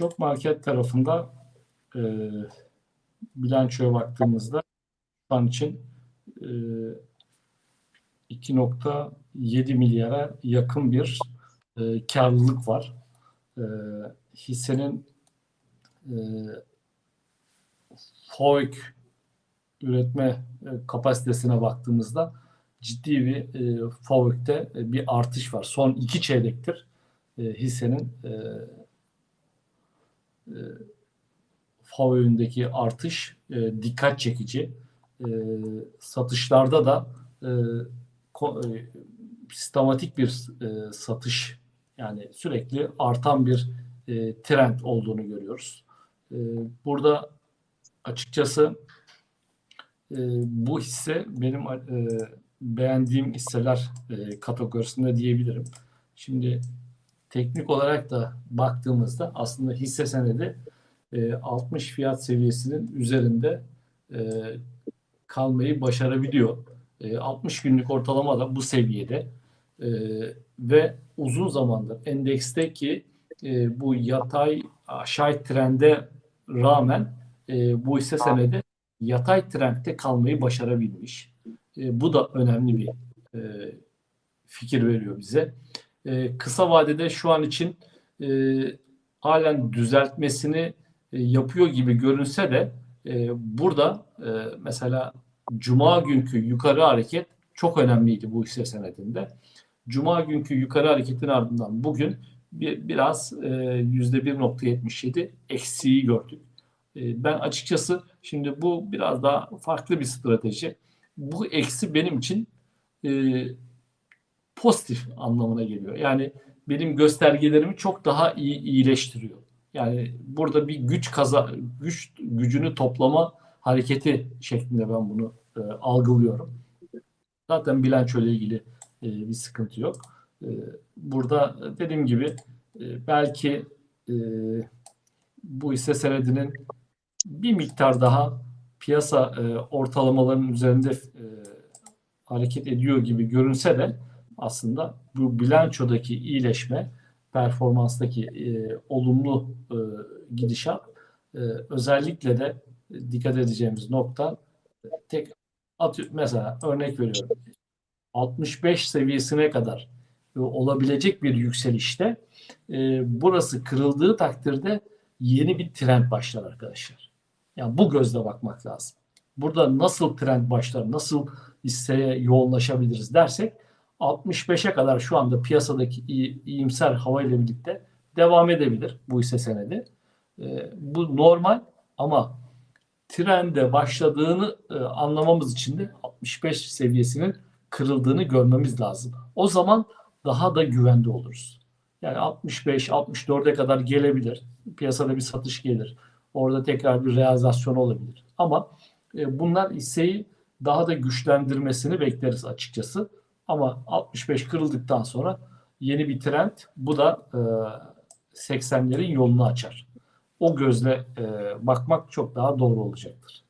Şok market tarafında e, bilançoya baktığımızda şu an için e, 2.7 milyara yakın bir e, karlılık var. E, hissenin e, FOIC üretme e, kapasitesine baktığımızda ciddi bir e, FOIC'te e, bir artış var. Son iki çeyrektir e, hissenin e, e, FOIC'ündeki artış e, dikkat çekici. E, satışlarda da e, ko- e, sistematik bir e, satış yani sürekli artan bir e, trend olduğunu görüyoruz. E, burada açıkçası e, bu hisse benim e, beğendiğim hisseler e, kategorisinde diyebilirim. Şimdi teknik olarak da baktığımızda aslında hisse senedi e, 60 fiyat seviyesinin üzerinde e, kalmayı başarabiliyor. E, 60 günlük ortalama da bu seviyede E, ve uzun zamandır endeksteki e, bu yatay aşağı trende rağmen e, bu hisse senedi yatay trendte kalmayı başarabilmiş. E, bu da önemli bir e, fikir veriyor bize. E, kısa vadede şu an için e, halen düzeltmesini e, yapıyor gibi görünse de e, burada e, mesela Cuma günkü yukarı hareket çok önemliydi bu hisse senedinde. Cuma günkü yukarı hareketin ardından bugün bir, biraz e, %1.77 eksiği gördük. E, ben açıkçası şimdi bu biraz daha farklı bir strateji. Bu eksi benim için e, pozitif anlamına geliyor. Yani benim göstergelerimi çok daha iyi iyileştiriyor. Yani burada bir güç kaza güç gücünü toplama hareketi şeklinde ben bunu e, algılıyorum. Zaten bilanço ile ilgili e, bir sıkıntı yok. E, burada dediğim gibi e, belki e, bu hisse senedinin bir miktar daha piyasa e, ortalamalarının üzerinde e, hareket ediyor gibi görünse de aslında bu bilançodaki iyileşme, performanstaki e, olumlu e, gidişat e, özellikle de dikkat edeceğimiz nokta e, tek atıyor mesela örnek veriyorum 65 seviyesine kadar e, olabilecek bir yükselişte e, burası kırıldığı takdirde yeni bir trend başlar arkadaşlar. Yani bu gözle bakmak lazım. Burada nasıl trend başlar, nasıl hisseye yoğunlaşabiliriz dersek 65'e kadar şu anda piyasadaki iyi, iyimser hava ile birlikte devam edebilir bu hisse senedi. E, bu normal ama trende başladığını e, anlamamız için de 65 seviyesinin kırıldığını görmemiz lazım. O zaman daha da güvende oluruz. Yani 65 64'e kadar gelebilir. Piyasada bir satış gelir. Orada tekrar bir realizasyon olabilir. Ama e, bunlar hisseyi daha da güçlendirmesini bekleriz açıkçası. Ama 65 kırıldıktan sonra yeni bir trend bu da e, 80'lerin yolunu açar. O gözle e, bakmak çok daha doğru olacaktır.